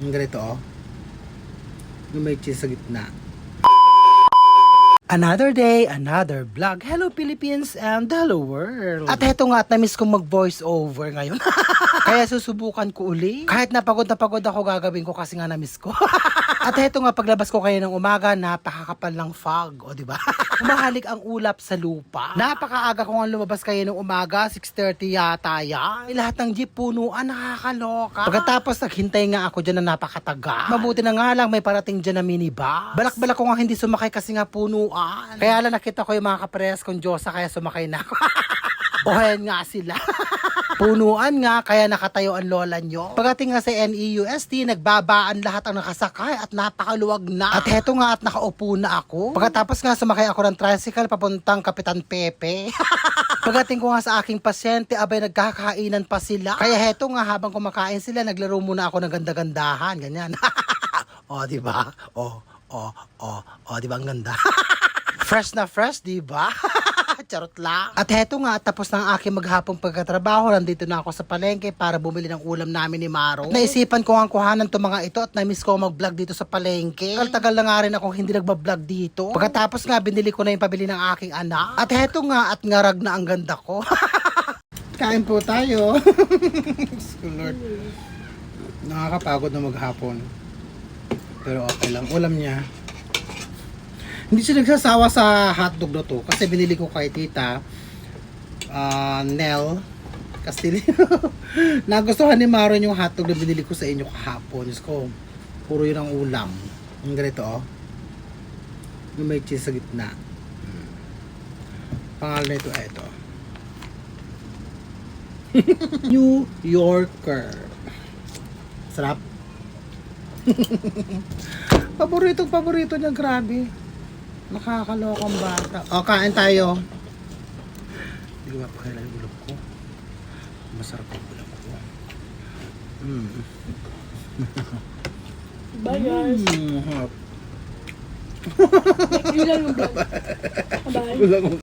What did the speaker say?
Yung ganito oh. Yung may cheese sa gitna. Another day, another vlog. Hello Philippines and hello world. At heto nga at na-miss kong mag-voice over ngayon. Kaya susubukan ko uli. Kahit napagod na pagod ako gagawin ko kasi nga na-miss ko. At heto nga paglabas ko kayo ng umaga, napakakapal ng fog, o di ba? Umahalik ang ulap sa lupa. Napakaaga ko nga lumabas kayo ng umaga, 6:30 yata yan. Lahat ng jeep punuan, nakakaloka. Pagkatapos naghintay nga ako dyan na napakataga. Mabuti na nga lang may parating dyan na minibus. Balak-balak ko nga hindi sumakay kasi nga punuan. Kaya lang nakita ko yung mga kaparehas kong Diyosa kaya sumakay na ako. o ayan nga sila. Punuan nga, kaya nakatayo ang lola nyo. Pagdating nga sa NEUST, nagbabaan lahat ang nakasakay at napakaluwag na. At heto nga at nakaupo na ako. Pagkatapos nga sumakay ako ng tricycle papuntang Kapitan Pepe. Pagdating ko nga sa aking pasyente, abay nagkakainan pa sila. Kaya heto nga habang kumakain sila, naglaro muna ako ng ganda-gandahan. Ganyan. o, di ba? O, o, o, o, di ba ang ganda? fresh na fresh, di ba? Charot lang. At heto nga, tapos ng aking maghapong pagkatrabaho, nandito na ako sa palengke para bumili ng ulam namin ni Maro. Naisipan ko ang kuhanan to mga ito at na-miss ko mag-vlog dito sa palengke. Tagal na nga rin akong hindi nagbablog dito. Pagkatapos nga, binili ko na yung pabili ng aking anak. At heto nga, at ngarag na ang ganda ko. Kain po tayo. Lord. Nakakapagod na maghapon. Pero okay lang. Ulam niya. Hindi siya nagsasawa sa hotdog na to kasi binili ko kay tita ah, Nel Castillo. Nagustuhan ni Maron yung hotdog na binili ko sa inyo kahapon. Diyos ko, puro yun ang ulam. Yung ganito oh. Yung may cheese sa gitna. Hmm. Pangalan nito ay ito. New Yorker. Sarap. paborito paborito niya, grabe. Nakakalokang bata. O, kain tayo. Hindi ko mapakailan yung ulap ko. Masarap ang ulap ko. Mm. Bye guys. Mm, hap. Yun lang yung vlog. Bye.